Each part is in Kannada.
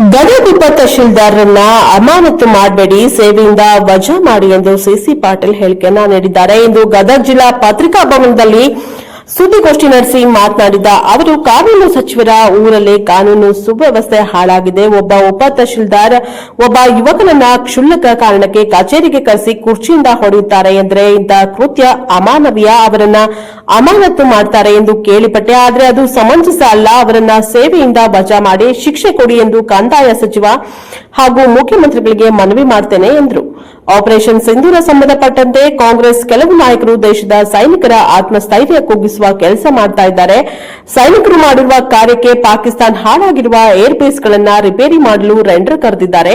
ಗದಗ ಉಪ ತಹಶೀಲ್ದಾರರನ್ನ ಅಮಾನತು ಮಾಡಬೇಡಿ, ಸೇವೆಯಿಂದ ವಜಾ ಮಾಡಿ ಎಂದು ಸಿಸಿ ಪಾಟೀಲ್ ಹೇಳಿಕೆಯನ್ನ ನೀಡಿದ್ದಾರೆ. ಇಂದು ಗದಗ ಜಿಲ್ಲಾ ಪತ್ರಿಕಾ ಭವನದಲ್ಲಿ ಸುದ್ದಿಗೋಷ್ಠಿ ನಡೆಸಿ ಮಾತನಾಡಿದ ಅವರು, ಕಾನೂನು ಸಚಿವರ ಊರಲ್ಲಿ ಕಾನೂನು ಸುವ್ಯವಸ್ಥೆ ಹಾಳಾಗಿದೆ. ಒಬ್ಬ ಉಪ ತಹಶೀಲ್ದಾರ್, ಒಬ್ಬ ಯುವಕನನ್ನ ಕ್ಷುಲ್ಲಕ ಕಾರಣಕ್ಕೆ ಕಚೇರಿಗೆ ಕರೆಸಿ ಕುರ್ಚಿಯಿಂದ ಹೊಡೆಯುತ್ತಾರೆ ಎಂದರೆ ಇಂತಹ ಕೃತ್ಯ ಅಮಾನವೀಯ. ಅವರನ್ನ ಅಮಾನತು ಮಾಡ್ತಾರೆ ಎಂದು ಕೇಳಿಪಟ್ಟೆ. ಆದರೆ ಅದು ಸಮಂಜಸ ಅಲ್ಲ. ಅವರನ್ನ ಸೇವೆಯಿಂದ ವಜಾ ಮಾಡಿ ಶಿಕ್ಷೆ ಕೊಡಿ ಎಂದು ಕಂದಾಯ ಸಚಿವ ಹಾಗೂ ಮುಖ್ಯಮಂತ್ರಿಗಳಿಗೆ ಮನವಿ ಮಾಡ್ತೇನೆ ಎಂದರು. ಆಪರೇಷನ್ ಸಿಂಧೂರ ಸಂಬಂಧಪಟ್ಟಂತೆ ಕಾಂಗ್ರೆಸ್ ಕೆಲವು ನಾಯಕರು ದೇಶದ ಸೈನಿಕರ ಆತ್ಮಸ್ಥೈರ್ಯ ಕುಗ್ಗಿಸುವ ಕೆಲಸ ಮಾಡ್ತಾ ಇದ್ದಾರೆ. ಸೈನಿಕರು ಮಾಡಿರುವ ಕಾರ್ಯಕ್ಕೆ ಪಾಕಿಸ್ತಾನ ಹಾಳಾಗಿರುವ ಏರ್ಬೇಸ್ಗಳನ್ನು ರಿಪೇರಿ ಮಾಡಲು ರೆಂಡರ್ ಕರೆದಿದ್ದಾರೆ.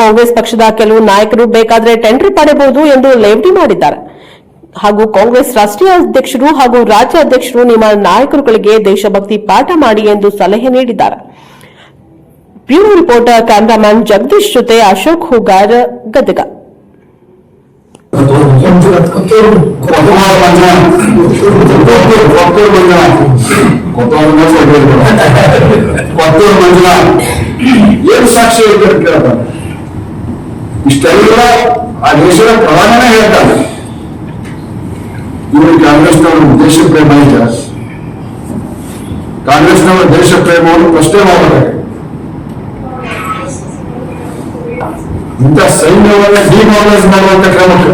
ಕಾಂಗ್ರೆಸ್ ಪಕ್ಷದ ಕೆಲವು ನಾಯಕರು ಬೇಕಾದರೆ ಟೆಂಡರ್ ಪಡೆಯಬಹುದು ಎಂದು ಲೇವಡಿ ಮಾಡಿದ್ದಾರೆ. ಹಾಗೂ ಕಾಂಗ್ರೆಸ್ ರಾಷ್ಟ್ರೀಯ ಅಧ್ಯಕ್ಷರು ಹಾಗೂ ರಾಜ್ಯ ಅಧ್ಯಕ್ಷರು ನಿಮ್ಮ ನಾಯಕರುಗಳಿಗೆ ದೇಶಭಕ್ತಿ ಪಾಠ ಮಾಡಿ ಎಂದು ಸಲಹೆ ನೀಡಿದ್ದಾರೆ. ಬ್ಯೂರೋ ರಿಪೋರ್ಟರ್ ಕ್ಯಾಮರಾಮನ್ ಜಗದೀಶ್ ಜೊತೆ ಅಶೋಕ್ ಹುಗಾರ್ ಗದಗ. ಏನು ಸಾಕ್ಷಿ ಕೇಳ್ತಾರೆ ಇಷ್ಟೆಲ್ಲ ಆ ದೇಶದ ಪ್ರಧಾನನೇ ಹೇಳ್ತಾರೆ ಇವರು ಕಾಂಗ್ರೆಸ್ನವರು ದೇಶ ಪ್ರೇಮ ಇದೆ ಕಾಂಗ್ರೆಸ್ನವರ ದೇಶ ಪ್ರೇಮವನ್ನು ಪ್ರಶ್ನೆ ಮಾಡಬೇಕು ಇಂಥ ಸೈನ್ಯವನ್ನು ಡಿಮಾರಲೈಸ್ ಮಾಡುವಂತ ಕ್ರಮಕ್ಕೆ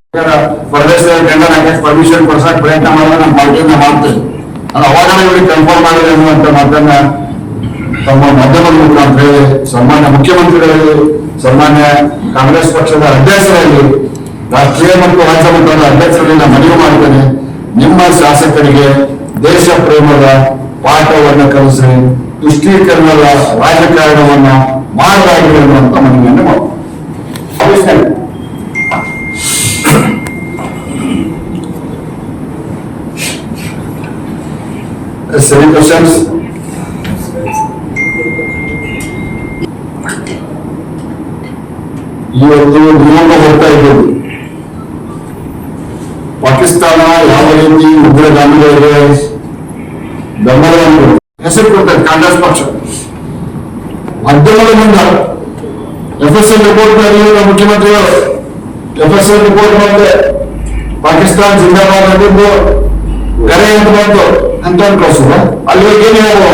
ಪರ್ಮಿಷನ್ ಕೊಡ್ಸಕ್ ಪ್ರಯತ್ನ ಮಾಡಿದ್ರೆ ನಮ್ಮ ಪಾರ್ಟಿಯಿಂದ ಮಾಡ್ತೇವೆ. ಅದು ಅವಾಗಲೇ ಇವರಿಗೆ ಕನ್ಫರ್ಮ್ ಆಗಿದೆ ಅನ್ನುವಂತ ಮಾತನ್ನ ತಮ್ಮ ಮಾಧ್ಯಮದ ಮುಖಾಂತರ ಸನ್ಮಾನ್ಯ ಮುಖ್ಯಮಂತ್ರಿಗಳಲ್ಲಿ ಸನ್ಮಾನ್ಯ ಕಾಂಗ್ರೆಸ್ ಪಕ್ಷದ ಅಧ್ಯಕ್ಷರಲ್ಲಿ, ರಾಷ್ಟ್ರೀಯ ಮತ್ತು ರಾಜ್ಯ ಮಟ್ಟದ ಅಧ್ಯಕ್ಷರಲ್ಲಿ ನಾನು ಮನವಿ ಮಾಡ್ತೇನೆ ನಿಮ್ಮ ಶಾಸಕರಿಗೆ ದೇಶ ಪ್ರೇಮದ ಪಾಠವನ್ನು ಕಲಿಸಿ, ತುಷ್ಟೀಕರಣದ ರಾಜಕಾರಣವನ್ನ ಮಾಡಲಾಗಿದೆ ಅನ್ನುವಂತ ಮನವಿಯನ್ನು ಮಾಡ್ತೀನಿ. సెవెన్ క్వశ్చన్స్ ఈ నియమంలో వర్క్ అయిపోయింది పాకిస్తాన్ యావరేంది ఉగ్ర గాంధీ దమ్మలు ఎసెప్ట్ ఉంటుంది కాంగ్రెస్ పక్షం మధ్యలో ఉన్నారు ఎఫ్ఎస్ఎల్ రిపోర్ట్ ముఖ్యమంత్రి గారు ఎఫ్ఎస్ఎల్ రిపోర్ట్ అంటే పాకిస్తాన్ జిందాబాద్ అంటే గరే ఎంత ಮಾಡಿದೆ ಪಾಕಿಸ್ತಾನ ಜಿಂದಾಬಾದ್ ಅಂದಿದ್ದು ಕರೆ ಅಂತ ಬಂತು ಅಂತ ಕಳಿಸುವ ಅಲ್ಲಿ ಹೋಗಿ ಏನ್ ಹೇಳುವ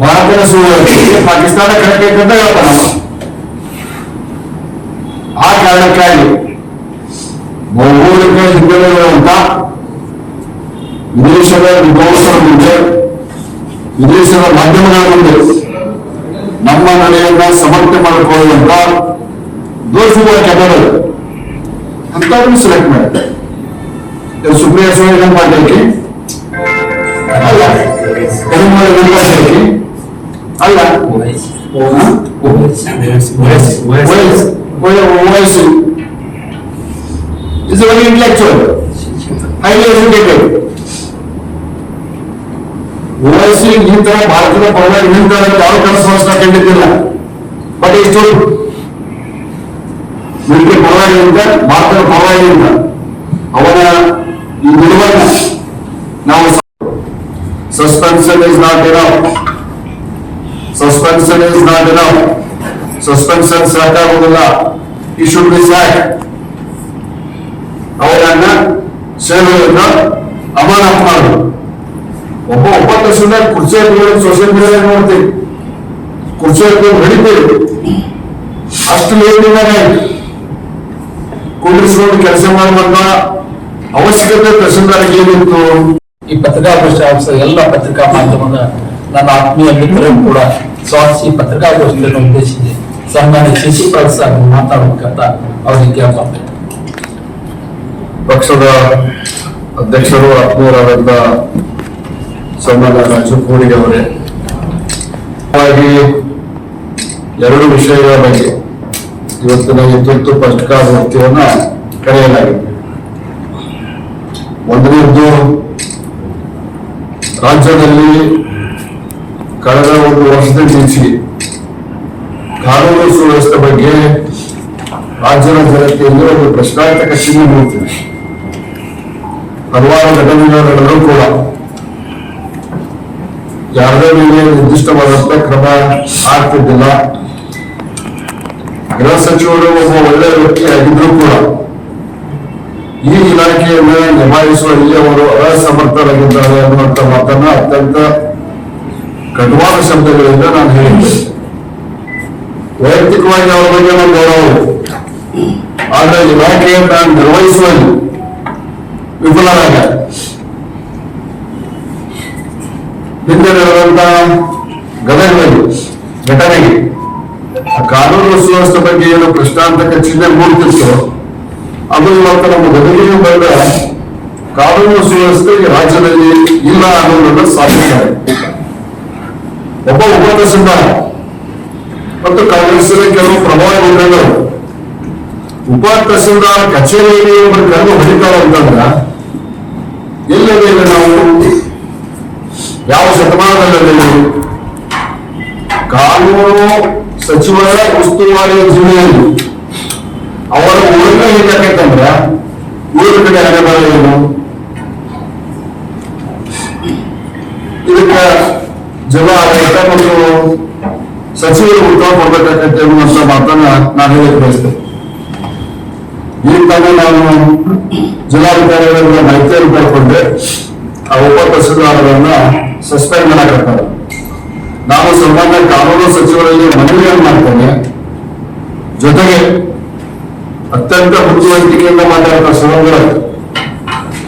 ಭಾರತದ ಸುಳ್ಳು ಪಾಕಿಸ್ತಾನ ಕರೆಕ್ಟ್ ಐತೆ ಅಂತ ಹೇಳ್ತಾನ ಅವ. ಆ ಕಾರಣಕ್ಕಾಗಿ ಭೌಗೋಳಿಕ ಹಿನ್ನೆಲೆಗಳಿರುವಂತ ವಿದೇಶದ ವಿದ್ವಾಂಸರ ಮುಂದೆ ವಿದೇಶದ ಮಾಧ್ಯಮಗಳ ಮುಂದೆ ನಮ್ಮ ನಡೆಯನ್ನ ಸಮರ್ಥನೆ ಮಾಡಿಕೊಳ್ಳುವಂತ ದೋಷಗಳ ಕೆಟ್ಟಗಳು ಅಂತವ್ರನ್ನ ಸೆಲೆಕ್ಟ್ ಮಾಡ್ತಾರೆ ಇದು ಸುಪ್ರಿಯಾ ಸುರೇಶ್ ಪಾಟೀಲ್ಗೆ ಅಲ್ಲ ಕರಿಮೂಲ ವೆಂಕಟೇಶ್ವರಕ್ಕೆ ಅಲ್ಲ ವಯಸ್ಸು is very intellectual highly educated Owaisi ಈ ತರ ಭಾರತದ ಪರವಾಗಿ ನಿಂತರ ಯಾವ ಕೆಲಸ ಕಂಡಿದ್ದಿಲ್ಲ ಬಟ್ ಇಷ್ಟು ಮಿಲಿಟರಿ ಪರವಾಗಿ ಅಂತ ಭಾರತದ ಪರವಾಗಿ ಅಂತ ಅವನ ಈ ಗುಣವನ್ನ ನಾವು suspension is not enough suspension is not enough suspension ಸಾಕಾಗುವುದಿಲ್ಲ ಈ ಶುಡ್ ಬಿ ಸ್ಯಾಕ್ ಅವರನ್ನ ಸೇವೆಯನ್ನ ಅಮಾನತ್ ಮಾಡುದು ಒಬ್ಬ ಒಪ್ಪಂದ ಸುಮ್ಮನೆ ಕುರ್ಚಿ ಸೋಷಿಯಲ್ ಮೀಡಿಯಾ ನೋಡ್ತೀವಿ. ಕುರ್ಚಿ ಹಾಕಿದ್ರೆ ನಡೀತೀವಿ. ಅಷ್ಟು ಲೇಟಿಂದಾನೆ ಕುಂಡಿಸ್ಕೊಂಡು ಕೆಲಸ ಮಾಡುವಂತ ಅವಶ್ಯಕತೆ ತಹಸೀಲ್ದಾರ್ಗೆ ಏನಿತ್ತು? ಈ ಪತ್ರಿಕಾಗೋಷ್ಠಿ ಆಫೀಸರ್ ಎಲ್ಲ ಪತ್ರಿಕಾ ಮಾಧ್ಯಮದ ನನ್ನ ಆತ್ಮೀಯ ಮಿತ್ರರು ಕೂಡ ಸ್ವಾರ್ಥಿ ಪತ್ರಿಕಾಗೋಷ್ಠಿಯನ್ನು ಉದ್ದೇಶಿಸಿ ಸನ್ಮಾನ್ಯ ಶಶಿ ಪ್ರಸಾದ್ ಮಾತಾಡಬೇಕಂತ ಅವರಿಗೆ ಕೇಳ್ಕೊಂಡೆ. ಪಕ್ಷದ ಅಧ್ಯಕ್ಷರು ಆತ್ಮೀಯರಾದಂತ ಸನ್ಮಾನ್ಯ ರಾಜು ಕೋಡಿಗೆ ಅವರೇ ಹಾಗಾಗಿ ಎರಡು ವಿಷಯಗಳ ಬಗ್ಗೆ ಇವತ್ತಿನ ಈ ತುರ್ತು ಪತ್ರಿಕಾಗೋಷ್ಠಿಯನ್ನ ಕರೆಯಲಾಗಿದೆ. ಒಂದನೇದ್ದು, ರಾಜ್ಯದಲ್ಲಿ ಕಳೆದ ಒಂದು ವರ್ಷದ ಮುಂಚೆ ಕಾನೂನು ಸುವ್ಯವಸ್ಥೆ ಬಗ್ಗೆ ರಾಜ್ಯದ ಜನತೆಯಲ್ಲಿ ಒಂದು ಪ್ರಶ್ನಾರ್ಥಕ ಚಿಹ್ನೆ ಬೀಳುತ್ತಿದೆ ಹಲವಾರು ಘಟನೆಗಳು ನಡೆದರೂ ಕೂಡ ಯಾರದೇ ಮೇಲೆ ನಿರ್ದಿಷ್ಟವಾದಂತ ಕ್ರಮ ಆಗ್ತಿದ್ದಿಲ್ಲ. ಗೃಹ ಸಚಿವರು ಒಬ್ಬ ಒಳ್ಳೆಯ ವ್ಯಕ್ತಿ ಆಗಿದ್ರು ಕೂಡ ಇಲಾಖೆಯನ್ನ ನಿಭಾಯಿಸುವಲ್ಲಿ ಅವರು ಅಸಮರ್ಥರಾಗಿದ್ದಾರೆ ಅನ್ನುವಂತ ಮಾತನ್ನ ಅತ್ಯಂತ ಕಟುವಾದ ಶಬ್ದಗಳಿಂದ ನಾನು ಹೇಳಿದ್ದೆ ವೈಯಕ್ತಿಕವಾಗಿ ಅವರ ಬಗ್ಗೆ ಗೌರವ. ಆದ್ರೆ ಇಲಾಖೆಯನ್ನ ನಿರ್ವಹಿಸುವಲ್ಲಿ ವಿಫಲರಾಗ ಹಿಂದೆ ನಡೆದಂತ ಘಟನೆಗೆ ಕಾನೂನು ಸುವ್ಯವಸ್ಥೆ ಬಗ್ಗೆ ಏನು ಪ್ರಶ್ನಾರ್ಥಕ ಚಿಹ್ನೆ ಮೂಡ್ತಿತ್ತು ಅದು ಇವತ್ತು ನಮ್ಮ ಗದಗಿಗೆ ಬಂದ ಕಾನೂನು ಸುವ್ಯವಸ್ಥೆ ರಾಜ್ಯದಲ್ಲಿ ಇಲ್ಲ ಅನ್ನೋದನ್ನ ಸಾಧಿಸಿದ್ದಾರೆ. ಒಬ್ಬ ಉಪ ಮತ್ತು ಕಾಂಗ್ರೆಸ್ಸಿನ ಕೆಲವು ಪ್ರಭಾವಿ ಮುಖಂಡರು ಉಪ ತಹಸೀಲ್ದಾರ್ ಕಚೇರಿಯಲ್ಲಿ ಒಬ್ಬರು ಕಣ್ಣು ಹೊಡಿತಾರೆ ಅಂತಂದ್ರ ಎಲ್ಲಿದೆ ಈಗ ನಾವು ಯಾವ ಶತಮಾನದಲ್ಲಿ ಕಾನೂನು ಸಚಿವರ ಉಸ್ತುವಾರಿ ಜಿಲ್ಲೆಯಲ್ಲಿ ಅವರ ಉಳಿಮೆ ಹೇಗಂದ್ರ ಊರ ಕಡೆ ಹಣೆಬರ ಏನು? ಇದಕ್ಕ ರೈತ ಮತ್ತು ಸಚಿವರು ಉತ್ತರ ಕೊಡ್ಬೇಕಂತ ಅನ್ನುವಂತ ಮಾತನ್ನ ನಾನು ಹೇಳಕ್ ಬಯಸ್ತೇನೆ. ಈ ತಾನೇ ನಾನು ಜಿಲ್ಲಾಧಿಕಾರಿಗಳಿಂದ ಮಾಹಿತಿಯನ್ನು ಪಡ್ಕೊಂಡೆ, ಆ ಉಪ ತಹಸೀಲ್ದಾರರನ್ನ ಸಸ್ಪೆಂಡ್ ಮಾಡಕತ್ತಾರೆ. ನಾನು ಸಂಬಂಧ ಕಾನೂನು ಸಚಿವರಲ್ಲಿ ಮನವಿಯನ್ನು ಮಾಡ್ತೇನೆ. ಜೊತೆಗೆ ಅತ್ಯಂತ ಬುದ್ಧಿವಂತಿಕೆಯಿಂದ ಮಾತಾಡ್ತಾ ಸಹೋದರ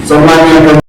ಸನ್ಮಾನ್ಯ